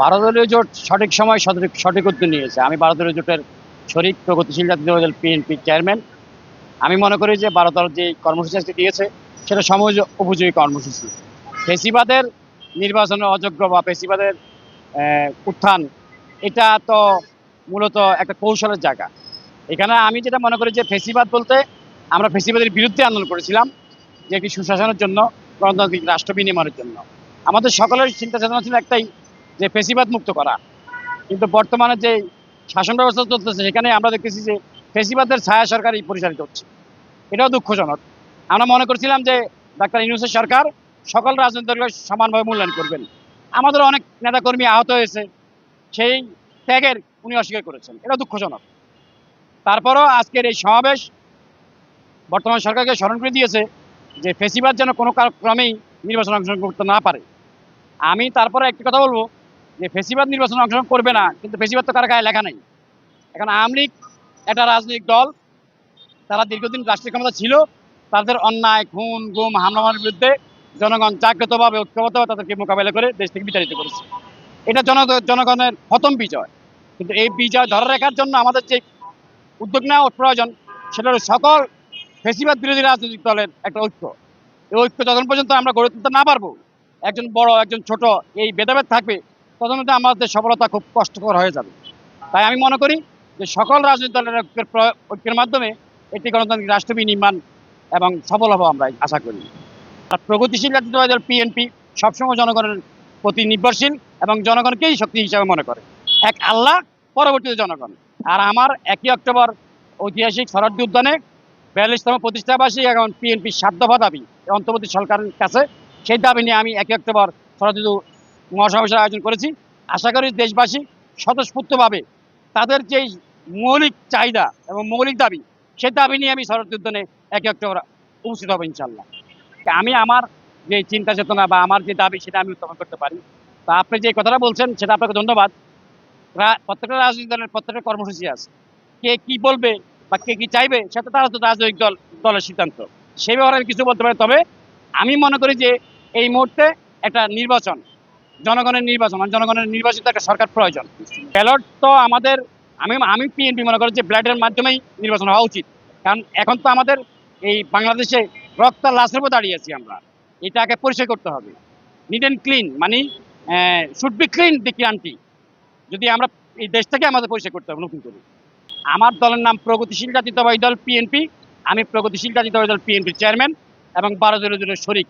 ভারতীয় জোট সঠিক সময় সঠিক সঠিক উদ্যোগ নিয়েছে। আমি ভারতীয় জোটের শরিক, প্রগতিশীল জাতীয় দল পিএনপি চেয়ারম্যান। আমি মনে করি যে ভারত যে কর্মসূচি আজকে দিয়েছে, সেটা সময় উপযোগী কর্মসূচি। ফেসিবাদের নির্বাচনে অযোগ্য বা ফেসিবাদের উত্থান, এটা তো মূলত একটা কৌশলের জায়গা। এখানে আমি যেটা মনে করি যে ফেসিবাদ বলতে আমরা ফেসিবাদের বিরুদ্ধে আন্দোলন করেছিলাম যে একটি সুশাসনের জন্য, গণতান্ত্রিক রাষ্ট্র বিনিময়ের জন্য। আমাদের সকলের চিন্তা চেতনা ছিল একটাই যে ফেসিবাদ মুক্ত করা। কিন্তু বর্তমানে যে শাসন ব্যবস্থা চলতেছে, সেখানে আমরা দেখতেছি যে ফেসিবাদের ছায়া সরকারই পরিচালিত হচ্ছে। এটাও দুঃখজনক। আমরা মনে করছিলাম যে ডাক্তার ইউনুসের সরকার সকল রাজনৈতিক দলকে সমানভাবে মূল্যায়ন করবেন। আমাদের অনেক নেতাকর্মী আহত হয়েছে, সেই ত্যাগের উনি অস্বীকার করেছেন। এটা দুঃখজনক। তারপরও আজকের এই সমাবেশ বর্তমান সরকারকে স্মরণ করে দিয়েছে যে ফেসিবাদ যেন কোনো কার- ক্রমেই নির্বাচনে অংশগ্রহণ করতে না পারে। আমি তারপরে একটি কথা বলব যে ফেসিবাদ নির্বাচনে অংশগ্রহণ করবে না, কিন্তু ফেসিবাদ তো কার গায়ে লেখা নেই। এখন আওয়ামী লীগ একটা রাজনৈতিক দল, তারা দীর্ঘদিন রাষ্ট্রীয় ক্ষমতা ছিল, তাদের অন্যায়, খুন, গুম হামলামার বিরুদ্ধে জনগণ জাগ্রতভাবে, ঐক্যবদ্ধভাবে তাদেরকে মোকাবেলা করে দেশ থেকে বিতাড়িত করেছে। এটা জন, জনগণের প্রথম বিজয়। কিন্তু এই বিজয় ধরে রাখার জন্য আমাদের যে উদ্যোগ নেওয়া প্রয়োজন, সেটা সকল ফেসিবাদ বিরোধী রাজনৈতিক দলের একটা ঐক্য। এই ঐক্য যতক্ষণ পর্যন্ত আমরা গড়ে তুলতে না পারব, একজন বড়, একজন ছোট, এই ভেদাভেদ থাকবে তখন আমাদের সফলতা খুব কষ্টকর হয়ে যাবে। তাই আমি মনে করি যে সকল রাজনৈতিক দলের ঐক্যের মাধ্যমে একটি গণতান্ত্রিক রাষ্ট্র নির্মাণ এবং সফল হব আমরা আশা করি। আর প্রগতিশীল জাতীয়তাবাদী দল পিএনপি সবসময় জনগণের প্রতি নির্ভরশীল এবং জনগণকেই শক্তি হিসাবে মনে করে। এক আল্লাহ, পরবর্তীতে জনগণ। আর আমার একই অক্টোবর ঐতিহাসিক শরদ্দি উদ্যানে বিয়াল্লিশতম প্রতিষ্ঠাবাসী এবং পিএনপি সাত দাবি। অন্তর্বর্তী সরকারের কাছে সেই দাবি নিয়ে আমি একই অক্টোবর ঋতু মহাসমাবেশের আয়োজন করেছি। আশা করি দেশবাসী স্বতঃস্ফূর্তভাবে তাদের যেই মৌলিক চাহিদা এবং মৌলিক দাবি সেই দাবি নিয়ে আমি শরৎ উদ্যানে একই অক্টোবর উপস্থিত হব ইনশাল্লাহ আমি আমার যে চিন্তা চেতনা বা আমার যে দাবি, সেটা আমি উত্থাপন করতে পারি। তা আপনি যে কথাটা বলছেন, সেটা আপনাকে ধন্যবাদ। প্রত্যেকটা রাজনৈতিক দলের প্রত্যেকটা কর্মসূচি আছে। কে কি বলবে বা কে কি চাইবে সেটা তারা তো রাজনৈতিক দল, দলের সিদ্ধান্ত। সেই ব্যাপারে আমি কিছু বলতে পারি। তবে আমি মনে করি যে এই মুহূর্তে একটা নির্বাচন জনগণের নির্বাচন মানে জনগণের নির্বাচিত একটা সরকার প্রয়োজন। ব্যালট তো আমাদের, আমি আমি পিএনপি মনে করি যে ব্যালটের মাধ্যমেই নির্বাচন হওয়া উচিত। কারণ এখন তো আমাদের এই বাংলাদেশে রক্ত লাশের উপর দাঁড়িয়ে আছি আমরা। এটাকে পরিষ্কার করতে হবে। নিট অ্যান্ড ক্লিন মানে শুড বি ক্লিন দি ক্রান্তি যদি আমরা এই দেশটাকে আমাদের পরিষ্কার করতে হবে, নতুন করে। আমার দলের নাম প্রগতিশীল জাতীয়তাবাদী দল পিএনপি আমি প্রগতিশীল জাতীয়তাবাদী দল পিএনপির চেয়ারম্যান এবং বারো দলের শরিক।